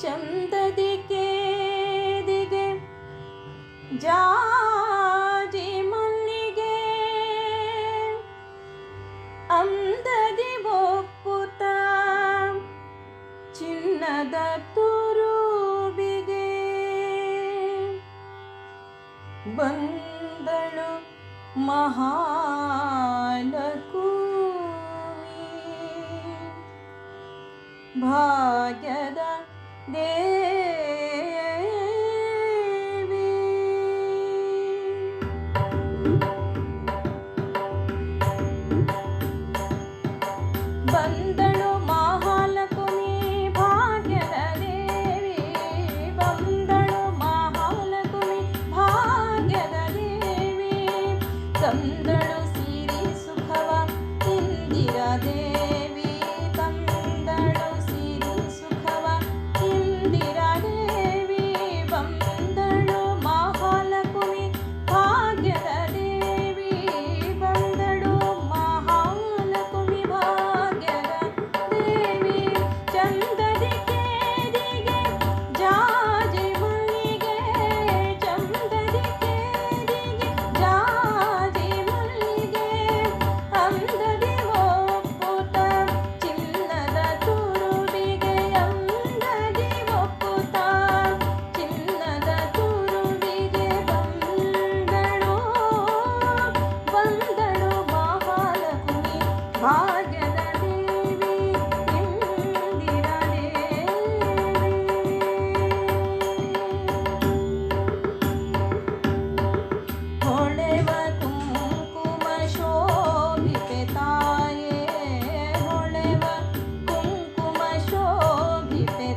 ಚಂದದಿ ಕೇದಿಗೆ ಜಾಜಿ ಮಲ್ಲಿಗೆ ಅಂದದಿ ಒಪ್ಪುತ್ತ ಚಿನ್ನದ ತುರುಬಿಗೆ ಬಂದಳು ಮಹಾಲಕು ಭಾಗ್ಯದ சந்தனம் ಬಂದಳು ಮಹಾಲಕ್ಷ್ಮಿ ಭಾಗ್ಯದ ದೇವಿ ಇಂದಿರ ದೇವಿ ಹೊಳೆವ ಕುಂಕುಮ ಶೋಭಿತೆ ತಾಯೇ ಹೊಳೆವ ಕುಂಕುಮ ಶೋಭಿತೆ